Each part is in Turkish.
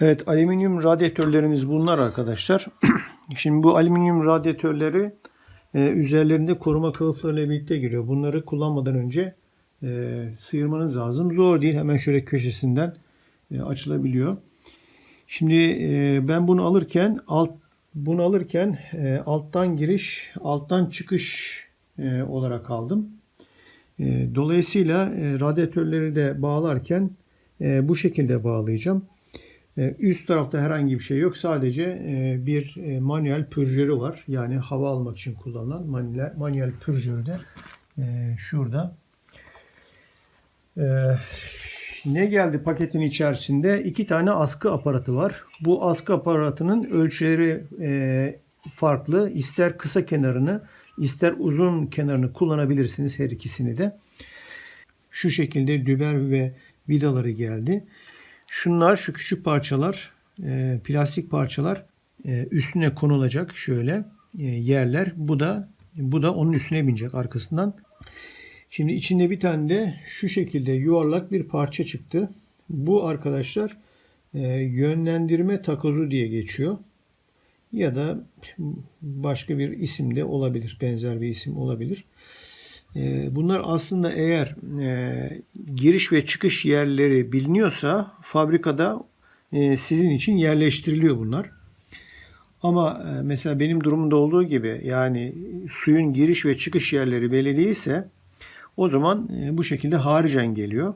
Evet alüminyum radyatörlerimiz bunlar arkadaşlar. Şimdi bu alüminyum radyatörleri e, üzerlerinde koruma kılıflarıyla birlikte giriyor. Bunları kullanmadan önce e, sıyırmanız lazım. Zor değil. Hemen şöyle köşesinden e, açılabiliyor. Şimdi e, ben bunu alırken alt bunu alırken e, alttan giriş, alttan çıkış e, olarak aldım. E, dolayısıyla e, radyatörleri de bağlarken e, bu şekilde bağlayacağım. E, Üst tarafta herhangi bir şey yok. Sadece e, bir e, manuel pürjörü var. Yani hava almak için kullanılan manuel, pürjörü de şurada. Ne geldi paketin içerisinde? İki tane askı aparatı var. Bu askı aparatının ölçüleri farklı. İster kısa kenarını, ister uzun kenarını kullanabilirsiniz her ikisini de. Şu şekilde düber ve vidaları geldi. Şunlar şu küçük parçalar, e, plastik parçalar e, üstüne konulacak şöyle e, yerler. Bu da bu da onun üstüne binecek arkasından. Şimdi içinde bir tane de şu şekilde yuvarlak bir parça çıktı. Bu arkadaşlar e, yönlendirme takozu diye geçiyor. Ya da başka bir isim de olabilir. Benzer bir isim olabilir. E, bunlar aslında eğer e, giriş ve çıkış yerleri biliniyorsa fabrikada e, sizin için yerleştiriliyor bunlar. Ama e, mesela benim durumumda olduğu gibi yani suyun giriş ve çıkış yerleri belli değilse o zaman bu şekilde haricen geliyor.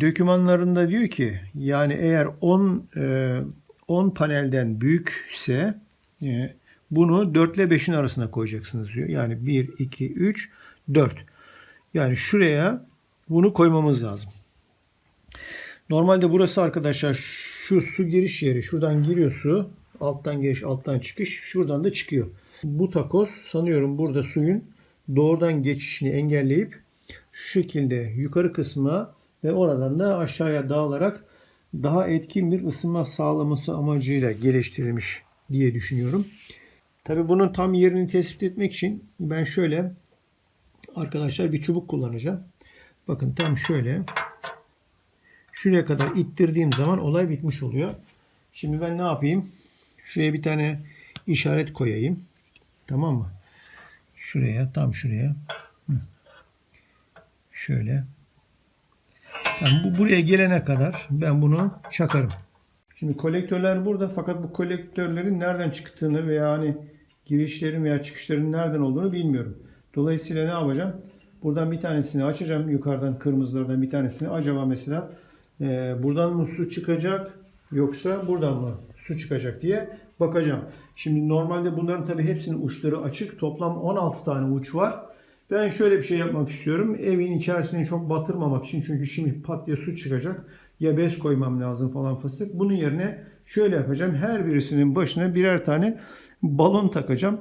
Dökümanlarında diyor ki yani eğer 10 e, 10 panelden büyükse bunu 4 ile 5'in arasına koyacaksınız diyor. Yani 1, 2, 3, 4. Yani şuraya bunu koymamız lazım. Normalde burası arkadaşlar şu su giriş yeri. Şuradan giriyor su. Alttan giriş, alttan çıkış. Şuradan da çıkıyor. Bu takoz sanıyorum burada suyun doğrudan geçişini engelleyip şu şekilde yukarı kısmına ve oradan da aşağıya dağılarak daha etkin bir ısınma sağlaması amacıyla geliştirilmiş diye düşünüyorum. Tabi bunun tam yerini tespit etmek için ben şöyle arkadaşlar bir çubuk kullanacağım. Bakın tam şöyle şuraya kadar ittirdiğim zaman olay bitmiş oluyor. Şimdi ben ne yapayım? Şuraya bir tane işaret koyayım. Tamam mı? Şuraya, tam şuraya. Şöyle. Yani bu buraya gelene kadar ben bunu çakarım. Şimdi kolektörler burada fakat bu kolektörlerin nereden çıktığını veya hani girişlerin veya çıkışların nereden olduğunu bilmiyorum. Dolayısıyla ne yapacağım? Buradan bir tanesini açacağım. Yukarıdan kırmızılardan bir tanesini. Acaba mesela e, buradan mı su çıkacak yoksa buradan mı su çıkacak diye bakacağım. Şimdi normalde bunların tabii hepsinin uçları açık. Toplam 16 tane uç var. Ben şöyle bir şey yapmak istiyorum. Evin içerisini çok batırmamak için çünkü şimdi pat diye su çıkacak. Ya bez koymam lazım falan fıstık. Bunun yerine şöyle yapacağım. Her birisinin başına birer tane balon takacağım.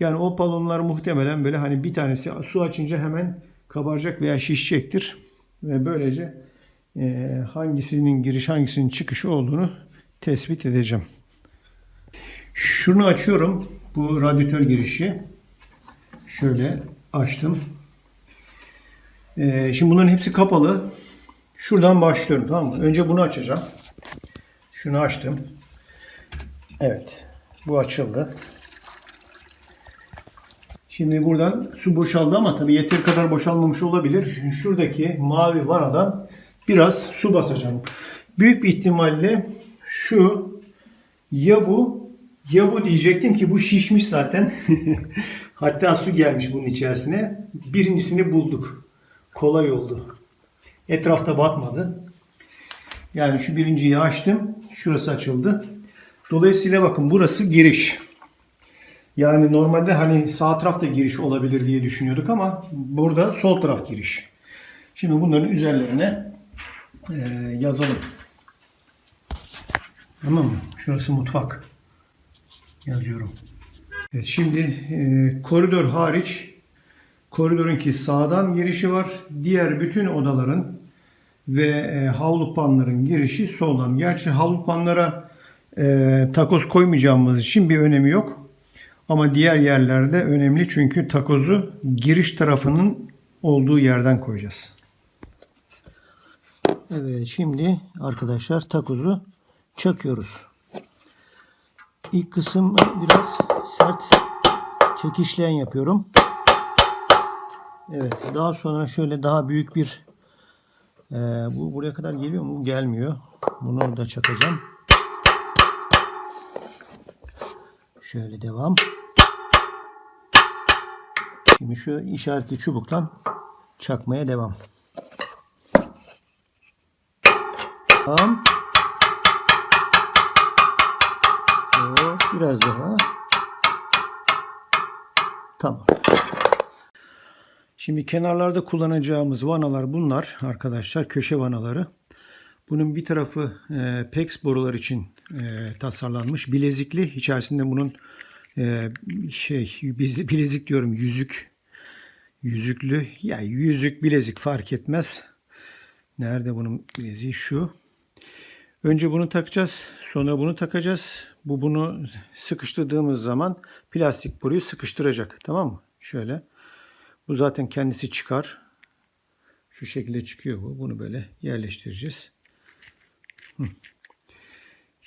Yani o balonlar muhtemelen böyle hani bir tanesi su açınca hemen kabaracak veya şişecektir. Ve böylece e, hangisinin giriş hangisinin çıkışı olduğunu tespit edeceğim. Şunu açıyorum. Bu radyatör girişi. Şöyle açtım. Ee, şimdi bunların hepsi kapalı. Şuradan başlıyorum tamam mı? Önce bunu açacağım. Şunu açtım. Evet. Bu açıldı. Şimdi buradan su boşaldı ama tabii yeteri kadar boşalmamış olabilir. Şuradaki mavi vanadan biraz su basacağım. Büyük bir ihtimalle şu ya bu ya bu diyecektim ki bu şişmiş zaten. Hatta su gelmiş bunun içerisine. Birincisini bulduk. Kolay oldu. Etrafta batmadı. Yani şu birinciyi açtım. Şurası açıldı. Dolayısıyla bakın burası giriş. Yani normalde hani sağ tarafta giriş olabilir diye düşünüyorduk ama burada sol taraf giriş. Şimdi bunların üzerlerine e, yazalım. Tamam mı? Şurası mutfak. Yazıyorum. Evet, şimdi e, koridor hariç koridorunki sağdan girişi var. Diğer bütün odaların ve e, havlu panların girişi soldan. Gerçi havlu panlara e, takoz koymayacağımız için bir önemi yok. Ama diğer yerlerde önemli çünkü takozu giriş tarafının olduğu yerden koyacağız. Evet şimdi arkadaşlar takozu çakıyoruz. İlk kısım biraz sert çekişleyen yapıyorum. Evet daha sonra şöyle daha büyük bir e, bu buraya kadar geliyor mu? Gelmiyor. Bunu da çakacağım. Şöyle devam. Şimdi şu işaretli çubuktan çakmaya devam. Tamam. Biraz daha. Tamam. Şimdi kenarlarda kullanacağımız vanalar bunlar arkadaşlar. Köşe vanaları. Bunun bir tarafı e, PEX borular için e, tasarlanmış. Bilezikli. İçerisinde bunun e, şey bilezik diyorum yüzük yüzüklü ya yani yüzük bilezik fark etmez. Nerede bunun bileziği şu. Önce bunu takacağız. Sonra bunu takacağız. Bu bunu sıkıştırdığımız zaman plastik boruyu sıkıştıracak. Tamam mı? Şöyle. Bu zaten kendisi çıkar. Şu şekilde çıkıyor bu. Bunu böyle yerleştireceğiz. Hı.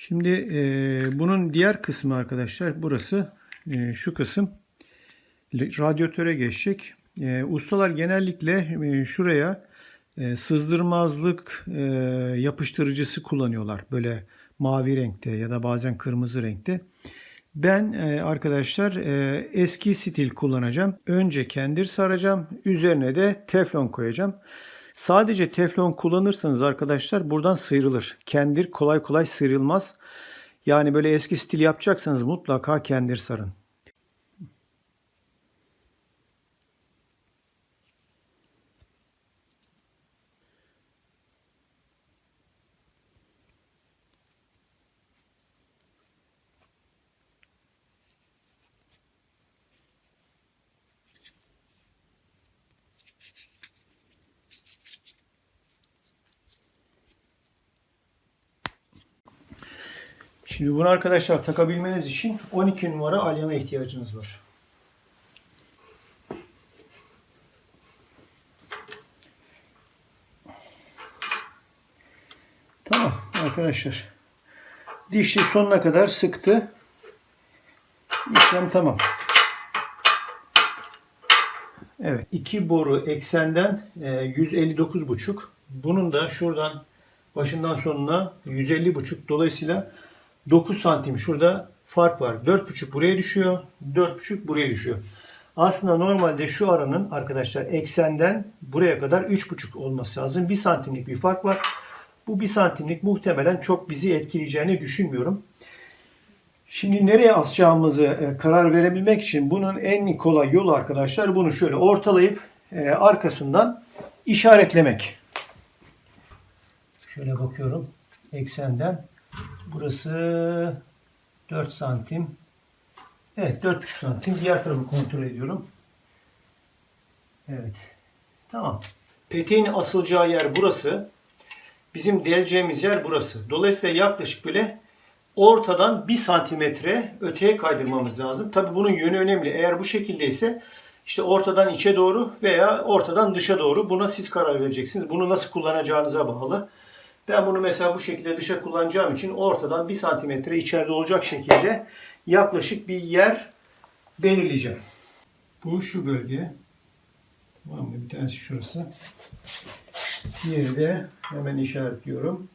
Şimdi e, bunun diğer kısmı arkadaşlar burası e, şu kısım radyatöre geçecek. E, ustalar genellikle e, şuraya e, sızdırmazlık e, yapıştırıcısı kullanıyorlar. Böyle mavi renkte ya da bazen kırmızı renkte. Ben e, arkadaşlar e, eski stil kullanacağım. Önce kendir saracağım. Üzerine de teflon koyacağım. Sadece teflon kullanırsanız arkadaşlar buradan sıyrılır. Kendir kolay kolay sıyrılmaz. Yani böyle eski stil yapacaksanız mutlaka kendir sarın. Şimdi bunu arkadaşlar takabilmeniz için 12 numara alyana ihtiyacınız var. Tamam arkadaşlar. Dişli sonuna kadar sıktı. İşlem tamam. Evet. iki boru eksenden 159,5. Bunun da şuradan başından sonuna 150,5. Dolayısıyla 9 santim şurada fark var. 4,5 buraya düşüyor. 4,5 buraya düşüyor. Aslında normalde şu aranın arkadaşlar eksenden buraya kadar 3,5 olması lazım. 1 santimlik bir fark var. Bu 1 santimlik muhtemelen çok bizi etkileyeceğini düşünmüyorum. Şimdi nereye asacağımızı e, karar verebilmek için bunun en kolay yolu arkadaşlar bunu şöyle ortalayıp e, arkasından işaretlemek. Şöyle bakıyorum. Eksenden Burası 4 santim. Evet 4,5 santim. Diğer tarafı kontrol ediyorum. Evet. Tamam. Peteğin asılacağı yer burası. Bizim deleceğimiz yer burası. Dolayısıyla yaklaşık bile ortadan 1 santimetre öteye kaydırmamız lazım. Tabi bunun yönü önemli. Eğer bu şekildeyse işte ortadan içe doğru veya ortadan dışa doğru buna siz karar vereceksiniz. Bunu nasıl kullanacağınıza bağlı. Ben bunu mesela bu şekilde dışa kullanacağım için ortadan 1 santimetre içeride olacak şekilde yaklaşık bir yer belirleyeceğim. Bu şu bölge. Tamam mı? Bir tanesi şurası. Diğeri de hemen işaretliyorum.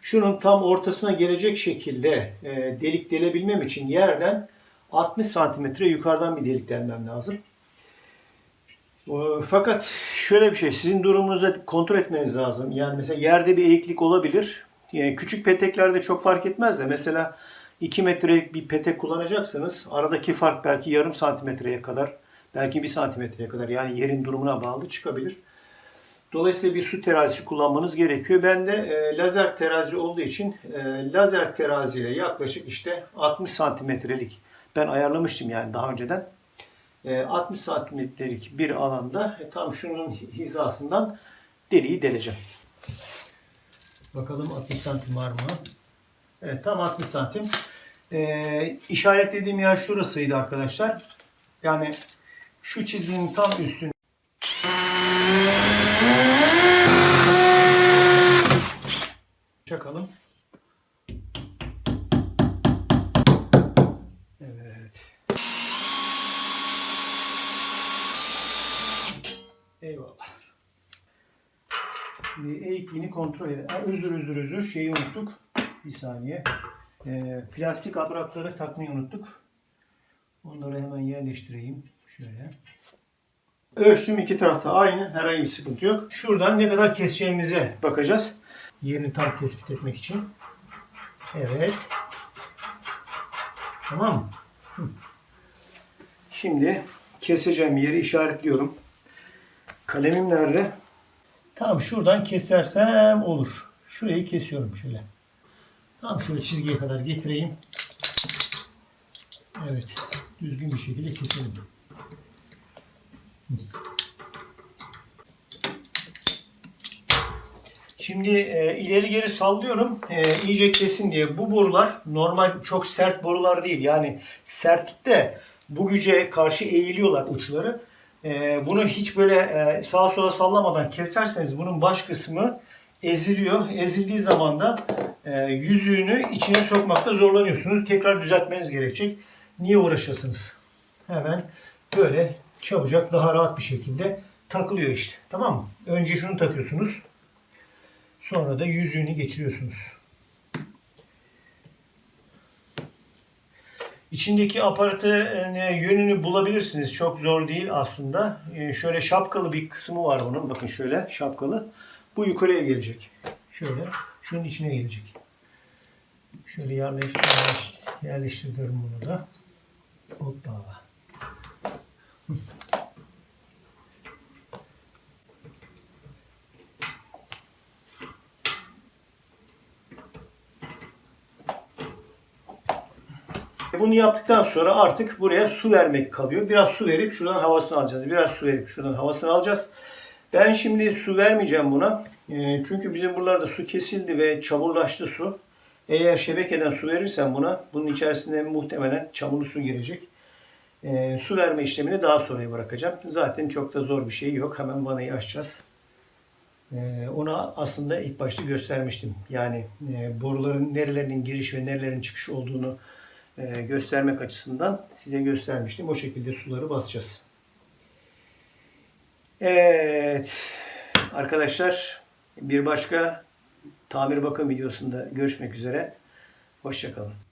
Şunun tam ortasına gelecek şekilde e, delik delebilmem için yerden 60 santimetre yukarıdan bir delik delmem lazım. Fakat şöyle bir şey, sizin durumunuzu kontrol etmeniz lazım. Yani mesela yerde bir eğiklik olabilir. Yani küçük peteklerde çok fark etmez de mesela 2 metrelik bir petek kullanacaksanız aradaki fark belki yarım santimetreye kadar, belki 1 santimetreye kadar yani yerin durumuna bağlı çıkabilir. Dolayısıyla bir su terazisi kullanmanız gerekiyor. Ben de e, lazer terazi olduğu için e, lazer teraziyle yaklaşık işte 60 santimetrelik ben ayarlamıştım yani daha önceden. 60 e, santimetrelik bir alanda e, tam şunun hizasından deliği deleceğim. Bakalım 60 santim var mı? Evet tam 60 santim. Ee, işaretlediğim yer şurasıydı arkadaşlar. Yani şu çizginin tam üstünde çakalım. Ee, E2'ni kontrol edelim. Özür özür özür şeyi unuttuk. Bir saniye. E, plastik abrakları takmayı unuttuk. Onları hemen yerleştireyim. Şöyle. Ölçtüm iki tarafta aynı. Herhangi bir sıkıntı yok. Şuradan ne kadar keseceğimize bakacağız. Yerini tam tespit etmek için. Evet. Tamam mı? Şimdi keseceğim yeri işaretliyorum. Kalemim nerede? Tamam şuradan kesersem olur. Şurayı kesiyorum şöyle. Tamam şöyle çizgiye kadar getireyim. Evet. Düzgün bir şekilde keselim. Şimdi e, ileri geri sallıyorum e, iyice kesin diye. Bu borular normal çok sert borular değil. Yani sertlikte bu güce karşı eğiliyorlar uçları. E, bunu hiç böyle e, sağa sola sallamadan keserseniz bunun baş kısmı eziliyor. Ezildiği zaman da e, yüzüğünü içine sokmakta zorlanıyorsunuz. Tekrar düzeltmeniz gerekecek. Niye uğraşasınız? Hemen böyle çabucak daha rahat bir şekilde takılıyor işte. Tamam mı? Önce şunu takıyorsunuz. Sonra da yüzüğünü geçiriyorsunuz. İçindeki aparatı e, yönünü bulabilirsiniz. Çok zor değil aslında. E, Şöyle şapkalı bir kısmı var bunun. Bakın şöyle şapkalı. Bu yukarıya gelecek. Şöyle. Şunun içine gelecek. Şöyle yerleş, yerleş, yerleştiriyorum bunu da. Hoppa. Bunu yaptıktan sonra artık buraya su vermek kalıyor. Biraz su verip şuradan havasını alacağız. Biraz su verip şuradan havasını alacağız. Ben şimdi su vermeyeceğim buna. E, Çünkü bizim buralarda su kesildi ve çamurlaştı su. Eğer şebekeden su verirsem buna bunun içerisine muhtemelen çamurlu su girecek. E, su verme işlemini daha sonraya bırakacağım. Zaten çok da zor bir şey yok. Hemen vanayı açacağız. E, ona aslında ilk başta göstermiştim. Yani e, boruların nerelerinin giriş ve nerelerinin çıkış olduğunu e, göstermek açısından size göstermiştim. O şekilde suları basacağız. Evet. Arkadaşlar bir başka tamir bakım videosunda görüşmek üzere. Hoşçakalın.